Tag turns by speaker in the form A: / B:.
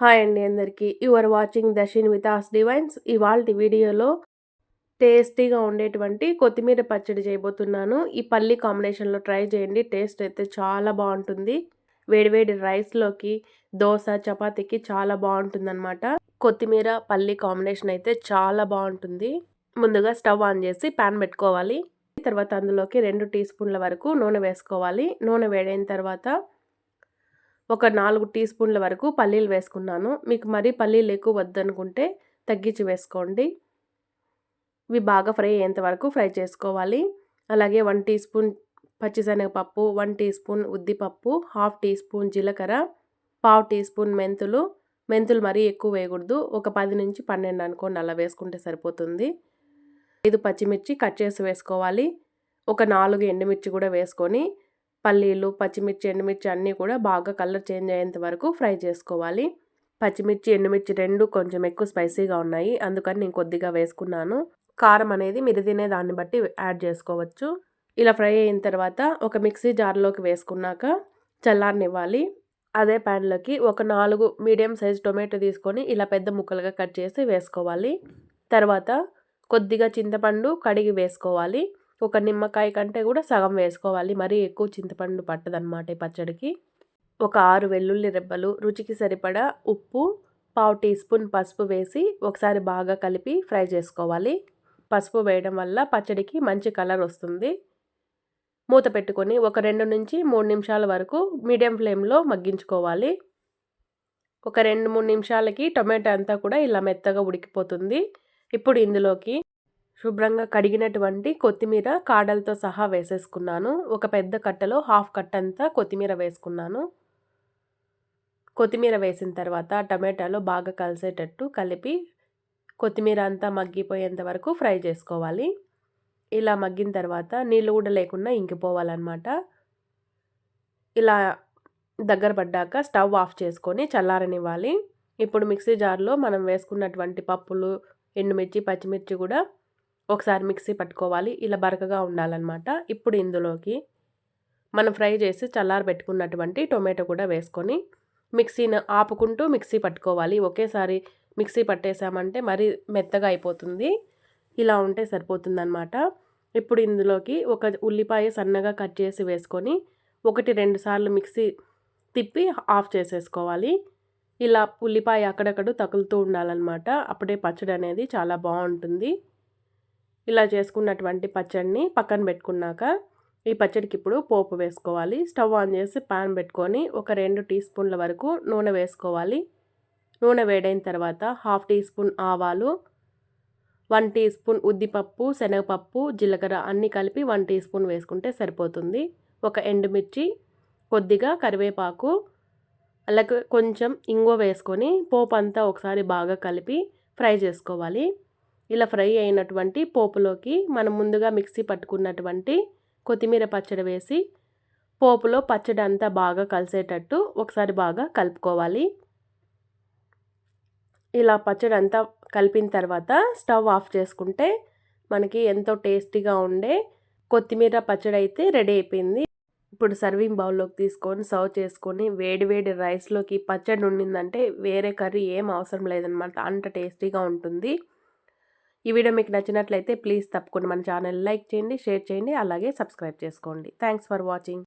A: Hi అండి అందరికీ. Your watching దర్శిన్ వితాస్ డివైన్స్. ఇవాళ వీడియోలో టేస్టీగా ఉండేటువంటి కొత్తిమీర పచ్చడి చేయబోతున్నాను. ఈ పల్లి కాంబినేషన్లో ట్రై చేయండి. టేస్ట్ అయితే చాలా బాగుంటుంది. వేడివేడి రైస్లోకి దోశ చపాతీకి చాలా బాగుంటుందన్నమాట. కొత్తిమీర పల్లి కాంబినేషన్ అయితే చాలా బాగుంటుంది. ముందుగా స్టవ్ ఆన్ చేసి ప్యాన్ పెట్టుకోవాలి. తర్వాత అందులోకి రెండు టీ స్పూన్ల వరకు నూనె వేసుకోవాలి. నూనె వేడైన తర్వాత ఒక నాలుగు టీ స్పూన్ల వరకు పల్లీలు వేసుకున్నాను. మీకు మరీ పల్లీలు ఎక్కువ వద్దనుకుంటే తగ్గించి వేసుకోండి. ఇవి బాగా ఫ్రై అయ్యేంత వరకు ఫ్రై చేసుకోవాలి. అలాగే వన్ టీ స్పూన్ పచ్చిశనగపప్పు వన్ టీ స్పూన్ ఉద్దిపప్పు హాఫ్ టీ స్పూన్ జీలకర్ర పావు టీ స్పూన్ మెంతులు. మెంతులు మరీ ఎక్కువ వేయకూడదు. ఒక పది నుంచి పన్నెండు అనుకోండి అలా వేసుకుంటే సరిపోతుంది. ఐదు పచ్చిమిర్చి కట్ చేసి వేసుకోవాలి. ఒక నాలుగు ఎండుమిర్చి కూడా వేసుకొని పల్లీలు పచ్చిమిర్చి ఎండుమిర్చి అన్నీ కూడా బాగా కలర్ చేంజ్ అయ్యేంత వరకు ఫ్రై చేసుకోవాలి. పచ్చిమిర్చి ఎండుమిర్చి రెండు కొంచెం ఎక్కువ స్పైసీగా ఉన్నాయి. అందుకని నేను కొద్దిగా వేసుకున్నాను. కారం అనేది మీరు తినే దాన్ని బట్టి యాడ్ చేసుకోవచ్చు. ఇలా ఫ్రై అయిన తర్వాత ఒక మిక్సీ జార్లోకి వేసుకున్నాక చల్లారనివ్వాలి. అదే ప్యాన్లోకి ఒక నాలుగు మీడియం సైజ్ టొమాటో తీసుకొని ఇలా పెద్ద ముక్కలుగా కట్ చేసి వేసుకోవాలి. తర్వాత కొద్దిగా చింతపండు కడిగి వేసుకోవాలి. ఒక నిమ్మకాయ కంటే కూడా సగం వేసుకోవాలి. మరీ ఎక్కువ చింతపండు పట్టదనమాట ఈ పచ్చడికి. ఒక ఆరు వెల్లుల్లి రెబ్బలు రుచికి సరిపడా ఉప్పు పావు టీ స్పూన్ పసుపు వేసి ఒకసారి బాగా కలిపి ఫ్రై చేసుకోవాలి. పసుపు వేయడం వల్ల పచ్చడికి మంచి కలర్ వస్తుంది. మూత పెట్టుకొని ఒక రెండు నుంచి మూడు నిమిషాల వరకు మీడియం ఫ్లేమ్లో మగ్గించుకోవాలి. ఒక రెండు మూడు నిమిషాలకి టొమాటో అంతా కూడా ఇలా మెత్తగా ఉడికిపోతుంది. ఇప్పుడు ఇందులోకి శుభ్రంగా కడిగినటువంటి కొత్తిమీర కాడలతో సహా వేసేసుకున్నాను. ఒక పెద్ద కట్టలో హాఫ్ కట్ అంతా కొత్తిమీర వేసుకున్నాను. కొత్తిమీర వేసిన తర్వాత టమాటాలో బాగా కలిసేటట్టు కలిపి కొత్తిమీర అంతా మగ్గిపోయేంత వరకు ఫ్రై చేసుకోవాలి. ఇలా మగ్గిన తర్వాత నీళ్ళు కూడా లేకుండా ఇంకిపోవాలన్నమాట. ఇలా దగ్గర పడ్డాక స్టవ్ ఆఫ్ చేసుకొని చల్లారనివ్వాలి. ఇప్పుడు మిక్సీ జార్లో మనం వేసుకున్నటువంటి పప్పులు ఎండుమిర్చి పచ్చిమిర్చి కూడా ఒకసారి మిక్సీ పట్టుకోవాలి. ఇలా బరకగా ఉండాలన్నమాట. ఇప్పుడు ఇందులోకి మనం ఫ్రై చేసి చల్లారి పెట్టుకున్నటువంటి టొమాటో కూడా వేసుకొని మిక్సీని ఆపుకుంటూ మిక్సీ పట్టుకోవాలి. ఒకేసారి మిక్సీ పట్టేసామంటే మరి మెత్తగా అయిపోతుంది. ఇలా ఉంటే సరిపోతుందన్నమాట. ఇప్పుడు ఇందులోకి ఒక ఉల్లిపాయ సన్నగా కట్ చేసి వేసుకొని ఒకటి రెండు సార్లు మిక్సీ తిప్పి ఆఫ్ చేసేసుకోవాలి. ఇలా ఉల్లిపాయ అక్కడక్కడ తగులుతూ ఉండాలన్నమాట. అప్పుడే పచ్చడి అనేది చాలా బాగుంటుంది. ఇలా చేసుకున్నటువంటి పచ్చడిని పక్కన పెట్టుకున్నాక ఈ పచ్చడికి ఇప్పుడు పోపు వేసుకోవాలి. స్టవ్ ఆన్ చేసి పాన్ పెట్టుకొని ఒక రెండు టీ స్పూన్ల వరకు నూనె వేసుకోవాలి. నూనె వేడైన తర్వాత హాఫ్ టీ స్పూన్ ఆవాలు వన్ టీ స్పూన్ ఉద్దిపప్పు శనగపప్పు జీలకర్ర అన్నీ కలిపి వన్ టీ స్పూన్ వేసుకుంటే సరిపోతుంది. ఒక ఎండుమిర్చి కొద్దిగా కరివేపాకు అలాగే కొంచెం ఇంగువ వేసుకొని పోపు అంతా ఒకసారి బాగా కలిపి ఫ్రై చేసుకోవాలి. ఇలా ఫ్రై అయినటువంటి పోపులోకి మనం ముందుగా మిక్సీ పట్టుకున్నటువంటి కొత్తిమీర పచ్చడి వేసి పోపులో పచ్చడి అంతా బాగా కలిసేటట్టు ఒకసారి బాగా కలుపుకోవాలి. ఇలా పచ్చడి అంతా కలిపిన తర్వాత స్టవ్ ఆఫ్ చేసుకుంటే మనకి ఎంతో టేస్టీగా ఉండే కొత్తిమీర పచ్చడి అయితే రెడీ అయిపోయింది. ఇప్పుడు సర్వింగ్ బౌల్లోకి తీసుకొని సర్వ్ చేసుకొని వేడి వేడి రైస్లోకి పచ్చడి ఉండిందంటే వేరే కర్రీ ఏం అవసరం లేదనమాట. అంత టేస్టీగా ఉంటుంది. ఈ వీడియో మీకు నచ్చినట్లయితే ప్లీజ్ తప్పకుండా మన ఛానల్ లైక్ చేయండి షేర్ చేయండి అలాగే సబ్స్క్రైబ్ చేసుకోండి. Thanks for watching.